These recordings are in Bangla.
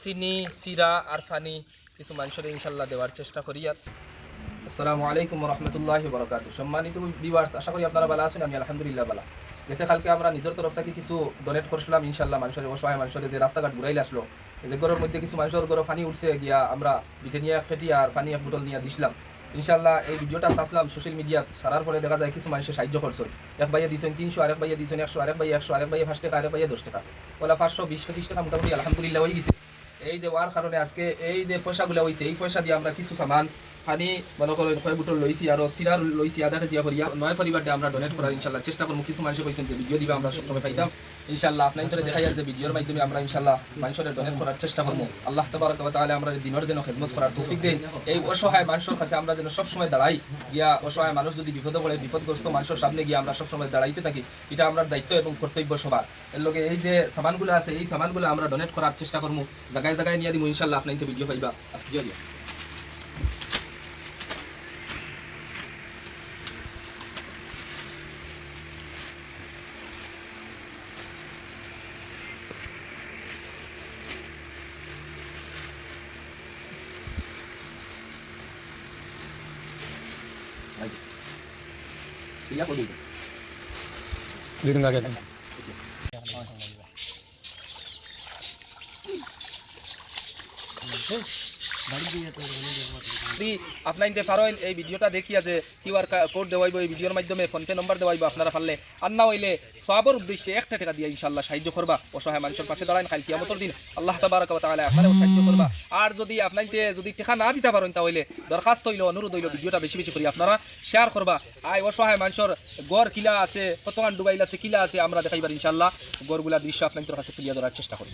চিনি চিরা আর পানি কিছু মানুষের ইনশাল্লাহ দেওয়ার চেষ্টা করি আর আসসালামু আলাইকুম রহমতুল্লাহ বরকাত সম্মানিত ভিউয়ার্স আশা করি আপনারা ভালো আছেন, আমি আলহামদুলিল্লাহ ভালো। গেছে কালকে আমরা নিজের তরফ থেকে কিছু ডোনেট করছিলাম, ইনশাল্লাহ মানুষের অসহায় মানুষের যে রাস্তাঘাট ঘুরাইলে আসলো যে ঘরের মধ্যে কিছু মানুষের ঘরে ফানি উঠছে, গিয়া আমরা ব্রিটেনিয়া এক ফেটি আর পানি এক বোতল নিয়ে দিছিলাম। ইনশাল্লাহ এই ভিডিওটা চাচ্লাম সোশ্যাল মিডিয়াত সারার পরে দেখা যায় কিছু মানুষের সাহায্য করছে। এক বাইয়ে দিয়েছেন তিনশো, আরেক বাইয়ে দিয়েছেন একশো, আরেক বাইয়ে একশো, আরেক বাইয়ে পাঁচ টাকা, আরেক বাইয়ে দশ টাকা। ওলা পাঁচশো, বিশ, পঁচিশ টাকা মোটামুটি আলহামদুলিল্লাহ হয়ে গেছে। এই যে ওয়ার কারণে আজকে এই যে পয়সাগুলো হয়েছে এই পয়সা দিয়ে আমরা কিছু সামান পানি মনে করো কয় বুটল লইছি আর সিরা লইছি আধা কেজি করিয়া নয় পরিবারটা আমরা ডোনেট করার, ইনশাল্লাহ। চেষ্টা করব, কিছু মানুষ কইছেন যে ভিডিও দিবা, আমরা সবসময় পাইতাম ইনশাল্লাহ আপনার তোরে দেখা যায় যে ভিডিওর মাধ্যমে আমরা ইনশাল্লাহ মানুষের ডোনেট করার চেষ্টা করব। আল্লাহ তবারক তাআলা আমরা দিনের যেন খেদমত করার তৌফিক দেন। এই অসহায় মানুষের কাছে আমরা যেন সবসময় দাঁড়াই। গিয়া অসহায় মানুষ যদি বিপদে পড়ে, বিপদগ্রস্ত মানুষের সামনে গিয়ে আমরা সবসময় দাঁড়াইতে থাকি, এটা আমরা দায়িত্ব এবং কর্তব্য সবার। এর লগে এই যে সামানগুলো আছে, এই সামানগুলো আমরা ডোনেট করার চেষ্টা করব। জায়গায় জায়গায় নিয়ে দিব, ইনশাল্লাহ আপনার ভিডিও পাইবা। আজকে দিয়া ইয়া করে দিবে দুদিন আগে যদি আপনার ইনতে পারেন এই ভিডিওটা দেখিয়া যে কিউআর কোড দেওয়াইব, এই ভিডিওর মাধ্যমে ফোনপে নম্বর দেওয়াইব আপনারা পারলে। আর না হইলে সবর উদ্দেশ্যে একটা টাকা দিয়ে ইনশাল্লাহ সাহায্য করবা। অসহায় মানুষের পাশে দাঁড়ান খাল কিয়ামতর দিন আল্লাহ তাবারাক তাআলা আপনারাও সাহায্য করবা। আর যদি আপনাইতে যদি টাকা না দিতে পারেন তাহলে দরখাস্ত হইল, অনুরোধ হইল ভিডিওটা বেশি বেশি করি আপনারা শেয়ার করবা। আই অসহায় মানুষের গড় কিলা আছে কতখান ডুবাইল আছে, কিলা আছে, আমরা দেখাইবার ইনশাল্লাহ গড়গুলা দৃশ্য আপনাদের কাছে তুলিয়া ধরার চেষ্টা করি।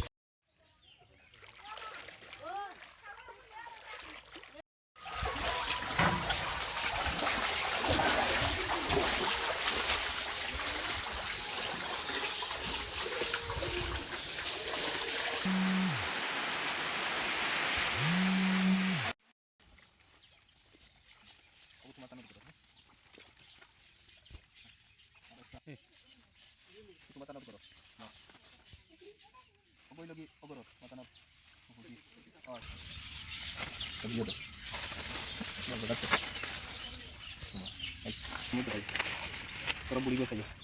মাতানাত করো ওই লগি ওগরো মাতানাত হুকি আর ভিডিও দাও বলতে দাও এই তুমি তো ভাই তোর বুড়ি গেছে